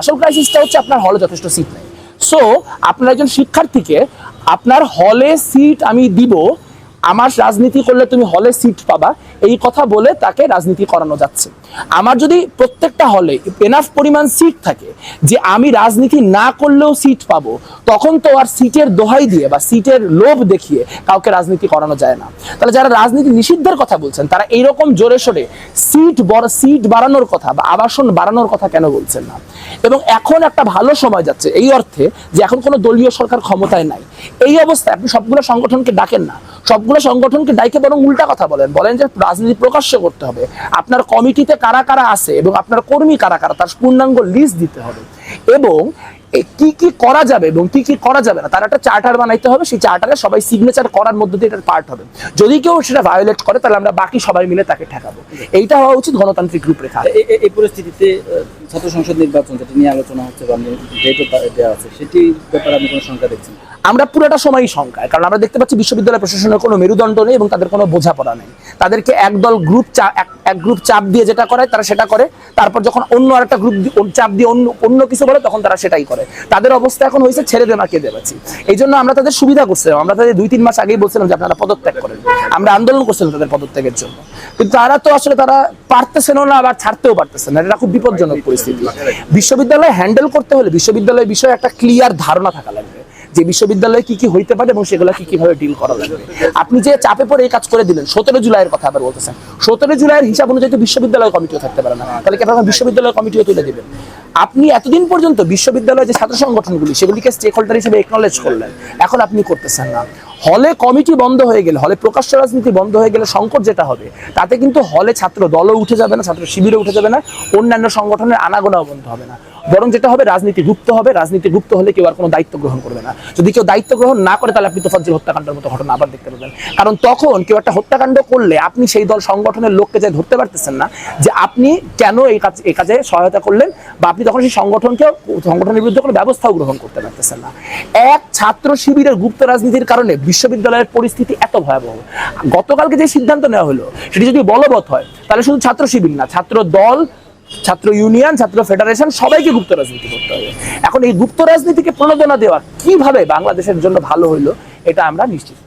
আসল ক্রাইসিসটা হচ্ছে আপনার হলে যথেষ্ট সিট নেই। সো আপনার একজন শিক্ষার্থীকে আপনার হলে সিট আমি দিব আমার রাজনীতি করলে তুমি হলে সিট পাবা। এই কথা বলে তাকে রাজনীতি করানো যাচ্ছে। আমার যদি প্রত্যেকটা হলে এনাফ পরিমাণ সিট থাকে যে আমি রাজনীতি না করলেও সিট পাবো, তখন তো আর সিটের দোহাই দিয়ে বা সিটের লোভ দেখিয়ে কাউকে রাজনীতি করানো যায় না। তাহলে যারা রাজনীতি নিষিদ্ধের কথা বলছেন, তারা এইরকম জোরে সোরে সিট বড় সিট বাড়ানোর কথা বা আবাসন বাড়ানোর কথা কেন বলছেন না? এবং এখন একটা ভালো সময় যাচ্ছে এই অর্থে যে এখন কোনো দলীয় সরকার ক্ষমতায় নাই। এই অবস্থায় আপনি সবগুলো সংগঠনকে ডাকেন না। সবগুলো সংগঠনকে ডাইকে বরং উল্টা কথা বলেন। বলেন যে রাজনীতি প্রকাশ্য করতে হবে। আপনার কমিটিতে কারা কারা আছে এবং আপনার কর্মী কারা কারা, তার পূর্ণাঙ্গ লিস্ট দিতে হবে। এবং কি কি করা যাবে এবং কি কি করা যাবে না, তার একটা চার্টার বানাইতে হবে। সেই চার্টারে সবাই সিগনেচার করার মধ্যে দিয়ে এটার পার্ট হবে। যদি কেউ সেটা ভায়োলেট করে, তাহলে আমরা বাকি সবাই মিলে তাকে ঠেকাবো। এইটা হওয়া উচিত গণতান্ত্রিক রূপরেখা। এই পরিস্থিতিতে ছাত্র সংসদ নির্বাচন যেটি নিয়ে আলোচনা হচ্ছে বা ডেটও দেওয়া আছে, সেটির ব্যাপারে আপনি কোনো শঙ্কা দেখছেন? আমরা পুরোটা সময়ই শঙ্কায়, কারণ আমরা দেখতে পাচ্ছি বিশ্ববিদ্যালয় প্রশাসনের কোনো মেরুদণ্ড নেই এবং তাদের কোনো বোঝাপড়া নেই। তাদেরকে একদল গ্রুপ এক- গ্রুপ চাপ দিয়ে যেটা করে, তারা সেটা করে। তারপর যখন অন্য আরেকটা গ্রুপ চাপ দিয়ে অন্য অন্য কিছু বলে, তখন তারা সেটাই করে। তাদের অবস্থা এখন হয়েছে ছেড়ে দে মাকে দেবাচ্ছি এই জন্য আমরা তাদের সুবিধা করছিলাম। আমরা তাদের দুই তিন মাস আগেই বলছিলাম যে আপনারা পদত্যাগ করেন। আমরা আন্দোলন করছিলাম তাদের পদত্যাগের জন্য। কিন্তু তারা তো আসলে তারা পারতেছেন না আবার ছাড়তেও পারতেছেন না। এটা খুব বিপজ্জনক পরিস্থিতি। বিশ্ববিদ্যালয় হ্যান্ডেল করতে হলে বিশ্ববিদ্যালয় বিষয়ে একটা ক্লিয়ার ধারণা থাকা লাগবে যে বিশ্ববিদ্যালয়ে কি কি হইতে পারে এবং সেগুলো কি কীভাবে ডিল করা লাগবে। আপনি যে চাপে পড়ে এই কাজ করে দিলেন, সতেরো জুলাইয়ের কথা আবার বলতেছেন। সতেরো জুলাইয়ের হিসাব অনুযায়ী বিশ্ববিদ্যালয় কমিটিও থাকতে পারে না। তাহলে কি আপনারা বিশ্ববিদ্যালয় কমিটিও তুলে দেবেন? আপনি এতদিন পর্যন্ত বিশ্ববিদ্যালয়ের যে ছাত্র সংগঠনগুলি, সেগুলিকে স্টেক হোল্ডার হিসেবে একনলেজ করলেন। এখন আপনি করতেছেন না। হলে কমিটি বন্ধ হয়ে গেলে, হলে প্রকাশ্য রাজনীতি বন্ধ হয়ে গেলে সংকট যেটা হবে, তাতে কিন্তু হলে ছাত্র দলও উঠে যাবে না, ছাত্র শিবিরও উঠে যাবে না, অন্যান্য সংগঠনের আনাগোনাও বন্ধ হবে না। বরং যেটা হবে রাজনীতি গুপ্ত হবে। রাজনীতি গুপ্ত হলে কেউ আর কোনো দায়িত্ব গ্রহণ করবে না। যদি কেউ দায়িত্ব গ্রহণ না করে, তাহলে আপনি তোফাজ্জল হত্যাকাণ্ডের মতো ঘটনা আবার দেখতে পাবেন। কারণ তখন কেউ একটা হত্যাকাণ্ড করলে আপনি সেই দল সংগঠনের লোককে যাই ধরতে পারতেছেন না, যে আপনি কেন এই কাজ, এই কাজে সহায়তা করলেন বা আপনি তখন সেই সংগঠনকে সংগঠনের বিরুদ্ধে কোনো ব্যবস্থাও গ্রহণ করতে পারতেছেন না। এক ছাত্র শিবিরের গুপ্ত রাজনীতির কারণে বিশ্ববিদ্যালয়ের পরিস্থিতি এত ভয়াবহ। গতকালকে যে সিদ্ধান্ত নেওয়া হলো, সেটি যদি বলবৎ হয়, তাহলে শুধু ছাত্র শিবির না, ছাত্র দল ছাত্র ইউনিয়ন, ছাত্র ফেডারেশন, সবাইকে গুপ্ত রাজনীতি করতে হবে। এখন এই গুপ্ত রাজনীতিকে প্রণোদনা দেওয়া কীভাবে বাংলাদেশের জন্য ভালো হইল, এটা আমরা নিশ্চিত।